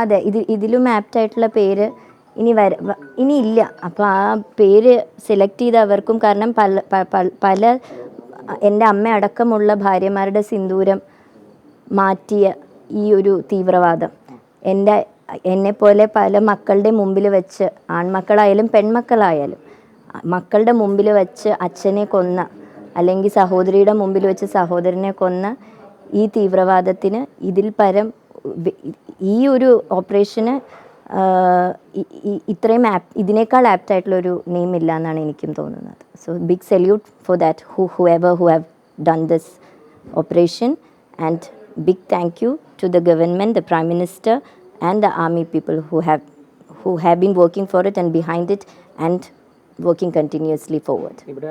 അതെ ഇത് ഇതിലും ആപ്റ്റായിട്ടുള്ള പേര് ഇനി വര ഇനി ഇല്ല. അപ്പോൾ ആ പേര് സെലക്ട് ചെയ്തവർക്കും കാരണം പല പല എന്റെ അമ്മ അടക്കമുള്ള ഭാര്യമാരുടെ സിന്ദൂരം മാറ്റിയ ഈ ഒരു തീവ്രവാദം. എന്റെ എന്നെപ്പോലെ പല മക്കളുടെ മുമ്പിൽ വെച്ച് ആൺമക്കളായാലും പെൺമക്കളായാലും മക്കളുടെ മുമ്പിൽ വെച്ച് അച്ഛനെ കൊന്ന അല്ലെങ്കിൽ സഹോദരിയുടെ മുമ്പിൽ വെച്ച് സഹോദരനെ കൊന്ന ഈ തീവ്രവാദത്തിന് ഇതിൽ പരം ഈ ഒരു ഓപ്പറേഷന് ആഹ് ഇ- ഇ- ഇത്രയും ആപ്പ് ഇതിനേക്കാൾ ആപ്റ്റ് ആയിട്ടുള്ള ഒരു നെയിം ഇല്ല എന്നാണ് എനിക്കും തോന്നുന്നത് so big salute for that who whoever who have done this operation and big thank you to the government the prime minister and the army people who have who have been working for it and behind it and working continuously forward ഇവിടെ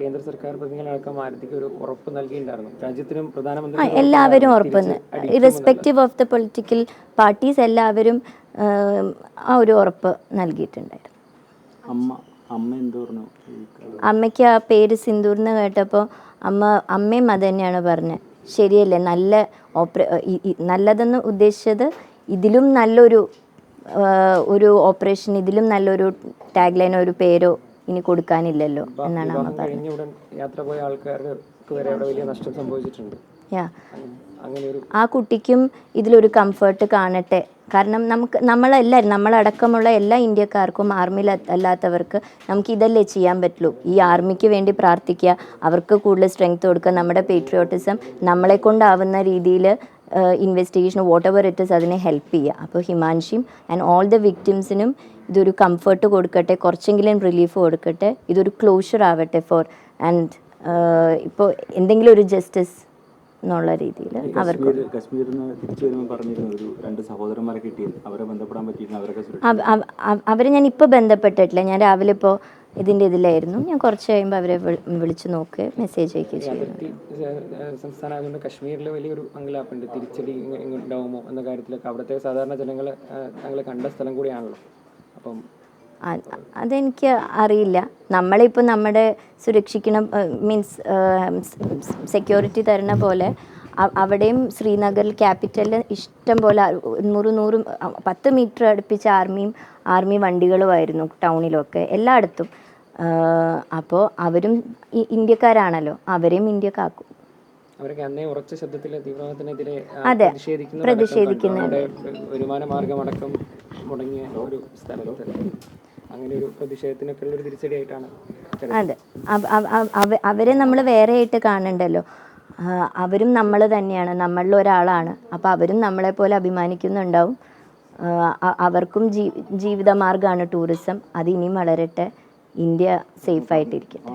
കേന്ദ്ര സർക്കാർ പ്രതിനിധികളടക്കം ഭാരതിക്ക് ഒരു ഉറപ്പ് നൽകിയിട്ടുണ്ടായിരുന്നു. രാജ്യത്തിനും പ്രധാനമന്ത്രി എല്ലാവരും ഉറപ്പ് irrespective of the political parties എല്ലാവരും ആം, ഒരു ഉറപ്പ് നൽകിയിട്ടുണ്ടായിരുന്നു. അമ്മ അമ്മ എന്ത് പറഞ്ഞു? ഈ കളി- അമ്മയ്ക്ക് ആ പേര് സിന്ദൂർ എന്ന് കേട്ടപ്പോൾ അമ്മ അമ്മയും അത് തന്നെയാണ് പറഞ്ഞത്. ശരിയല്ലേ? നല്ല ഓപ്പറ നല്ലതെന്ന് ഉദ്ദേശിച്ചത് ഇതിലും നല്ലൊരു ഒരു ഓപ്പറേഷൻ ഇതിലും നല്ലൊരു ടാഗ് ലൈനോ ഒരു പേരോ ഇനി കൊടുക്കാനില്ലല്ലോ എന്നാണ് അമ്മ പറഞ്ഞത്. ആ കുട്ടിക്കും ഇതിലൊരു കംഫർട്ട് കാണട്ടെ. കാരണം നമുക്ക് നമ്മളെല്ലാവരും നമ്മളടക്കമുള്ള എല്ലാ ഇന്ത്യക്കാർക്കും ആർമിയിൽ അല്ലാത്തവർക്ക് നമുക്ക് ഇതല്ലേ ചെയ്യാൻ പറ്റുള്ളൂ ഈ ആർമിക്ക് വേണ്ടി പ്രാർത്ഥിക്കുക അവർക്ക് കൂടുതൽ സ്ട്രെങ്ത് കൊടുക്കുക നമ്മുടെ പേട്രിയോട്ടിസം നമ്മളെ കൊണ്ടാവുന്ന രീതിയിൽ investigation what ever it is അതിനെ ഹെൽപ്പ് ചെയ്യുക. അപ്പോൾ ഹിമാൻഷിയും ആൻഡ് ഓൾ ദ വിക്ടിംസിനും ഇതൊരു കംഫർട്ട് കൊടുക്കട്ടെ കുറച്ചെങ്കിലും റിലീഫ് കൊടുക്കട്ടെ ഇതൊരു ക്ലോഷർ ആവട്ടെ ഫോർ ആൻഡ് ഇപ്പോൾ എന്തെങ്കിലും ഒരു ജസ്റ്റിസ് എന്നുള്ള രീതിയിൽ അവർക്ക് അവരെ ഞാൻ ഇപ്പോൾ ബന്ധപ്പെട്ടിട്ടില്ല. ഞാൻ രാവിലെ ഇപ്പോൾ ഇതിന്റെ ഇതിലായിരുന്നു. ഞാൻ കുറച്ച് കഴിയുമ്പോൾ അവരെ വിളി- വിളിച്ച് നോക്ക് മെസ്സേജ് അയക്കുകയും ചെയ്യുന്നു സംസ്ഥാനമായതുകൊണ്ട് കശ്മീരിൽ വലിയൊരു അങ്കലാപ്പുണ്ട്. തിരിച്ചടി ഉണ്ടാവുമോ എന്ന കാര്യത്തിലൊക്കെ അവിടുത്തെ സാധാരണ ജനങ്ങൾ ഞങ്ങൾ കണ്ട സ്ഥലം കൂടിയാണല്ലോ. അപ്പം അതെനിക്ക് അറിയില്ല. നമ്മളിപ്പോൾ നമ്മുടെ സുരക്ഷിക്കണം മീൻസ് സെക്യൂരിറ്റി തരണ പോലെ അവിടെയും ശ്രീനഗർ ക്യാപിറ്റലിൽ ഇഷ്ടം പോലെ നൂറ് നൂറ് പത്ത് മീറ്റർ അടുപ്പിച്ച ആർമിയും ആർമി വണ്ടികളുമായിരുന്നു ടൗണിലൊക്കെ എല്ലായിടത്തും. അപ്പോൾ അവരും ഇന്ത്യക്കാരാണല്ലോ. അവരെയും ഇന്ത്യക്കാക്കും. അവരൊക്കെ അന്നേ ഉറച്ച ശബ്ദത്തിൽ തീവ്രവാദത്തിനെതിരെ ആ, അതെ, പ്രതിഷേധിക്കുന്നുണ്ട്. കണ്ടു. അവിടെ വരുമാന മാർഗമടക്കം മുടങ്ങിയ ഒരു സ്ഥലത്ത് അങ്ങനെ ഒരു പ്രതിഷേധത്തിനൊക്കെ ഉള്ള ഒരു തിരിച്ചടിയായിട്ടാണ് അതെ. അവ- അവ- അവ- അവ- അവരെ നമ്മൾ വേറെ ആയിട്ട് കാണണ്ടല്ലോ അവരും നമ്മൾ തന്നെയാണ്. നമ്മളിൽ ഒരാളാണ്. അപ്പോൾ അവരും നമ്മളെ പോലെ അഭിമാനിക്കുന്നുണ്ടാവും. അവർക്കും ജീ ജീവിതമാർഗമാണ് ടൂറിസം. അത് ഇനിയും വളരട്ടെ. ഇന്ത്യ സേഫായിട്ടിരിക്കട്ടെ